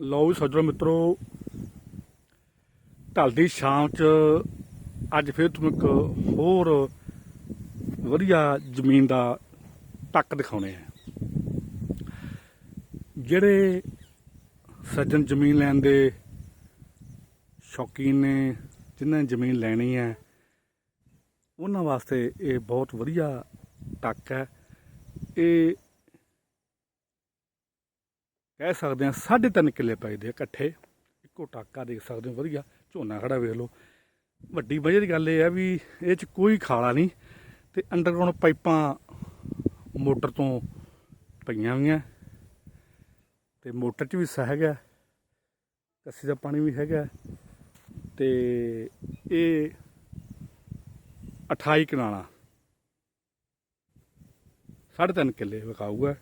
ਲਓ ਵੀ ਸੱਜਣੋ ਮਿੱਤਰੋ ਢਲਦੀ ਸ਼ਾਮ ਚ ਅੱਜ ਫੇਰ ਤੁਹਾਨੂੰ ਇੱਕ ਹੋਰ ਵਧੀਆ ਜ਼ਮੀਨ ਦਾ ਟੱਕ ਦਿਖਾਉਣੇ ਆ। ਜਿਹੜੇ ਸੱਜਣ ਜ਼ਮੀਨ ਲੈਣ ਦੇ ਸ਼ੌਕੀਨ ਨੇ, ਜਿਨ੍ਹਾਂ ਨੇ ਜ਼ਮੀਨ ਲੈਣੀ ਹੈ, ਉਹਨਾਂ ਵਾਸਤੇ ਇਹ ਬਹੁਤ ਵਧੀਆ ਟੱਕ ਹੈ। ਇਹ ਕਹਿ ਸਕਦੇ ਹਾਂ 3.5 ਕਿੱਲੇ ਪਏ ਦੇ ਆ ਇਕੱਠੇ। ਇੱਕੋ ਟਾਕਾ ਦੇਖ ਸਕਦੇ ਹੋ, ਵਧੀਆ, ਝੋਨਾ ਖੜਾ ਵੇਖ ਲਓ। ਵੱਡੀ ਵਜ੍ਹਾ ਦੀ ਗੱਲ ਇਹ ਹੈ ਵੀ ਇਹ ਚ ਕੋਈ ਖਾਲਾ ਨਹੀਂ ਤੇ ਅੰਡਰਗਰਾਉਂਡ ਪਾਈਪਾਂ ਮੋਟਰ ਤੋਂ ਪਈਆਂ ਹੋਈਆਂ। ਤੇ ਮੋਟਰ 'ਚ ਵੀ ਸਹਿਗ ਹੈ ਕੱਸੀ ਦਾ ਪਾਣੀ ਵੀ ਹੈਗਾ। ਤੇ ਇਹ 28 ਕਨਾਲਾ 3.5 ਕਿੱਲੇ ਵਿਕਾਊਗਾ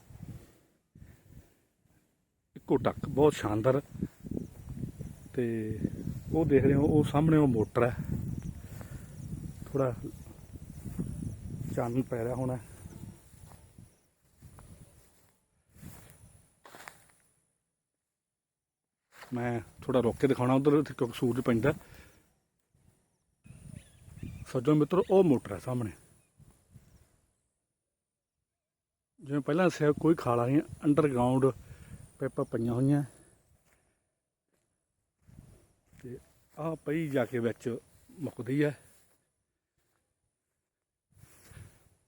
ਇੱਕੋ ਟੱਕ, ਬਹੁਤ ਸ਼ਾਨਦਾਰ। ਤੇ ਉਹ ਦੇਖ ਰਹੇ ਹੋ, ਉਹ ਸਾਹਮਣੇ ਉਹ ਮੋਟਰ ਹੈ। ਥੋੜਾ ਚਾਨਣ ਪੈ ਰਿਹਾ ਹੋਣਾ ਮੈਂ ਥੋੜਾ ਰੋਕ ਕੇ ਦਿਖਾਉਣਾ ਉਧਰ ਕਿਉਂਕਿ ਸੂਰਜ ਪੈਂਦਾ ਸੱਜਣ ਮਿੱਤਰ, ਉਹ ਮੋਟਰ ਹੈ ਸਾਹਮਣੇ। ਜਿਵੇਂ ਪਹਿਲਾਂ ਦੱਸਿਆ, ਕੋਈ ਖਾਲਾ ਨਹੀਂ ਅੰਡਰਗਰਾਉਂਡ ਪੈਪਾਂ ਪਈਆਂ ਹੋਈਆਂ। ਤੇ ਆਹ ਪਈ ਜਾ ਕੇ ਵਿੱਚ ਮੁੱਕਦੀ ਹੈ।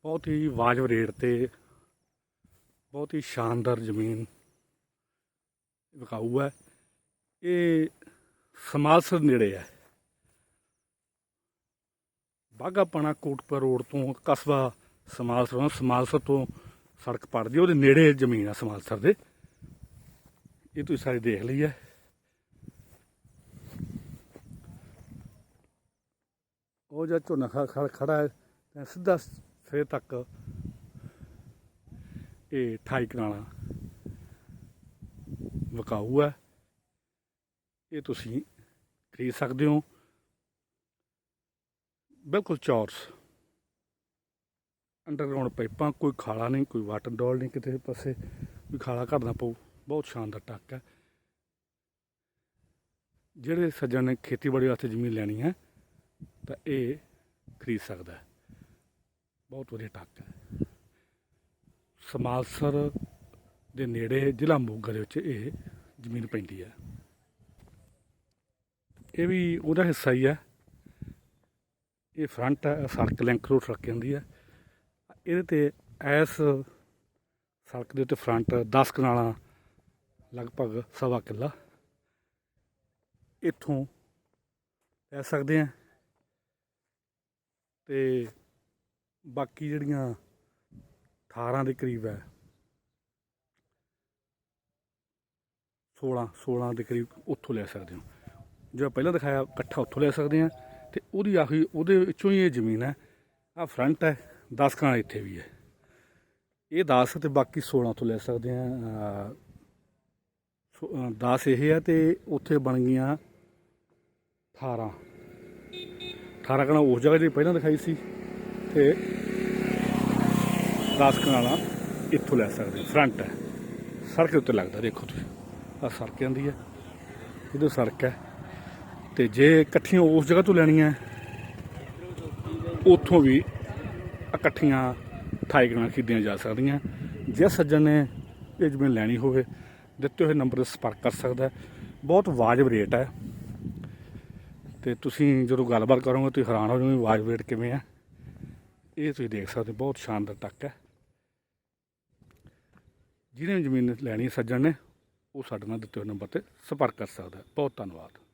ਬਹੁਤ ਹੀ ਵਾਜਬ ਰੇਟ ਤੇ ਬਹੁਤ ਹੀ ਸ਼ਾਨਦਾਰ ਜ਼ਮੀਨ ਵਿਕਾਊ ਹੈ। ਇਹ ਸਮਾਲਸਰ ਨੇੜੇ ਹੈ। ਬਾਗਾਪਣਾ ਕੋਟਪੁਰ ਰੋਡ ਤੋਂ ਕਸਬਾ ਸਮਾਲਸਰ ਸਮਾਲਸਰ ਤੋਂ ਸੜਕ ਪੜਦੀ ਉਹਦੇ ਨੇੜੇ ਜ਼ਮੀਨ ਆ ਸਮਾਲਸਰ ਦੇ। ਇਹ ਤੁਸੀਂ ਸਾਰੇ ਦੇਖ ਲਈ ਹੈ ਉਹ ਜਿਹੜਾ ਝੋਨਾ ਖੜਾ- ਖੜਾ ਖੜਾ ਹੈ, ਤਾਂ ਸਿੱਧਾ ਸਵੇਰ ਤੱਕ ਇਹ 28 ਕਨਾਲਾ ਵਿਕਾਊ ਹੈ। ਇਹ ਤੁਸੀਂ ਖਰੀਦ ਸਕਦੇ ਹੋ। ਬਿਲਕੁਲ ਚੌਰਸ। ਅੰਡਰਗਰਾਉਂਡ ਪਾਈਪਾਂ, ਕੋਈ ਖਾਲਾ ਨਹੀਂ, ਕੋਈ ਵਾਟਰ ਡੋਲ ਨਹੀਂ ਕਿਤੇ ਪਾਸੇ ਕੋਈ ਖਾਲਾ ਘੜਨਾ ਪਊ। ਬਹੁਤ ਸ਼ਾਨਦਾਰ ਟੱਕ ਹੈ। ਜਿਹੜੇ ਸੱਜਣ ਨੇ ਖੇਤੀਬਾੜੀ ਵਾਸਤੇ ਜ਼ਮੀਨ ਲੈਣੀ ਹੈ, ਤਾਂ ਇਹ ਖਰੀਦ ਸਕਦਾ ਹੈ। ਬਹੁਤ ਵਧੀਆ ਟੱਕ ਹੈ। ਸਮਾਲਸਰ ਦੇ ਨੇੜੇ ਜ਼ਿਲ੍ਹਾ ਮੋਗਾ ਦੇ ਵਿੱਚ ਇਹ ਜ਼ਮੀਨ ਪੈਂਦੀ ਹੈ। ਇਹ ਵੀ ਉਹਦਾ ਹਿੱਸਾ ਹੀ ਹੈ। ਇਹ ਫਰੰਟ ਹੈ ਸੜਕ ਲਿੰਕ ਰੋਡ ਸੜਕ ਜਾਂਦੀ ਹੈ। ਇਹਦੇ ਤੇ ਐਸ ਸੜਕ ਦੇ ਉੱਤੇ ਫਰੰਟ 10 ਕਨਾਲਾਂ ਲਗਭਗ ਸਵਾ ਕਿੱਲਾ। ਇੱਥੋਂ ਲੈ ਸਕਦੇ ਆ ਤੇ ਬਾਕੀ ਜਿਹੜੀਆਂ 18 ਦੇ ਕਰੀਬ ਹੈ। 16 16 ਦੇ ਕਰੀਬ ਉੱਥੋਂ ਲੈ ਸਕਦੇ ਹੋ। ਜੋ ਪਹਿਲਾਂ ਦਿਖਾਇਆ, ਇਕੱਠਾ ਉੱਥੋਂ ਲੈ ਸਕਦੇ ਆ ਤੇ ਉਹਦੀ ਆਖਰੀ, ਉਹਦੇ ਵਿੱਚੋਂ ਹੀ ਇਹ ਜ਼ਮੀਨ ਹੈ। ਆ ਫਰੰਟ ਹੈ 10 ਕਾਂ ਇੱਥੇ ਵੀ ਹੈ। ਇਹ 10 ਤੇ ਬਾਕੀ 16 ਤੋਂ ਲੈ ਸਕਦੇ ਆ 10 ਇਹ ਹੈ ਤੇ ਉੱਥੇ ਬਣ ਗਈਆਂ 18 18 ਕਨਾਲ ਉਸ ਜਗ੍ਹਾ ਜਿਹੜੀ ਪਹਿਲਾਂ ਦਿਖਾਈ ਸੀ ਤੇ 10 ਕਨਾਲਾਂ ਇੱਥੋਂ ਲੈ ਸਕਦੇ ਫਰੰਟ ਹੈ। ਸੜਕ ਦੇ ਉੱਤੇ ਲੱਗਦਾ ਦੇਖੋ ਤੁਸੀਂ। ਆ ਸੜਕ ਜਾਂਦੀ ਹੈ ਇਹਦੇ ਸੜਕ ਹੈ। ਤੇ ਜੇ ਇਕੱਠੀਆਂ ਉਸ ਜਗ੍ਹਾ ਤੋਂ ਲੈਣੀਆਂ ਉੱਥੋਂ ਵੀ ਇਕੱਠੀਆਂ 28 ਕਨਾਲ ਖਰੀਦੀਆਂ ਜਾ ਸਕਦੀਆਂ। ਜੇ ਸੱਜਣ ਨੇ ਇਹ ਜ਼ਮੀਨ ਲੈਣੀ ਹੋਵੇ ਦਿੱਤੇ ਹੋਏ ਨੰਬਰ 'ਤੇ ਸੰਪਰਕ ਕਰ ਸਕਦਾ ਬਹੁਤ ਵਾਜਬ ਰੇਟ ਹੈ। ਤੇ ਤੁਸੀਂ ਜਦੋਂ ਗੱਲਬਾਤ ਕਰੋਗੇ ਤੁਸੀਂ ਹੈਰਾਨ ਹੋ ਜਾਓਗੇ ਵਾਜਬ ਰੇਟ ਕਿਵੇਂ ਹੈ। ਇਹ ਤੁਸੀਂ ਦੇਖ ਸਕਦੇ ਹੋ, ਬਹੁਤ ਸ਼ਾਨਦਾਰ ਟੱਕ ਹੈ। ਜਿਹਨੇ ਜ਼ਮੀਨ ਲੈਣੀ ਸੱਜਣ ਨੇ ਉਹ ਸਾਡੇ ਨਾਲ ਦਿੱਤੇ ਹੋਏ ਨੰਬਰ ਤੇ ਸੰਪਰਕ ਕਰ ਸਕਦਾ ਬਹੁਤ ਧੰਨਵਾਦ।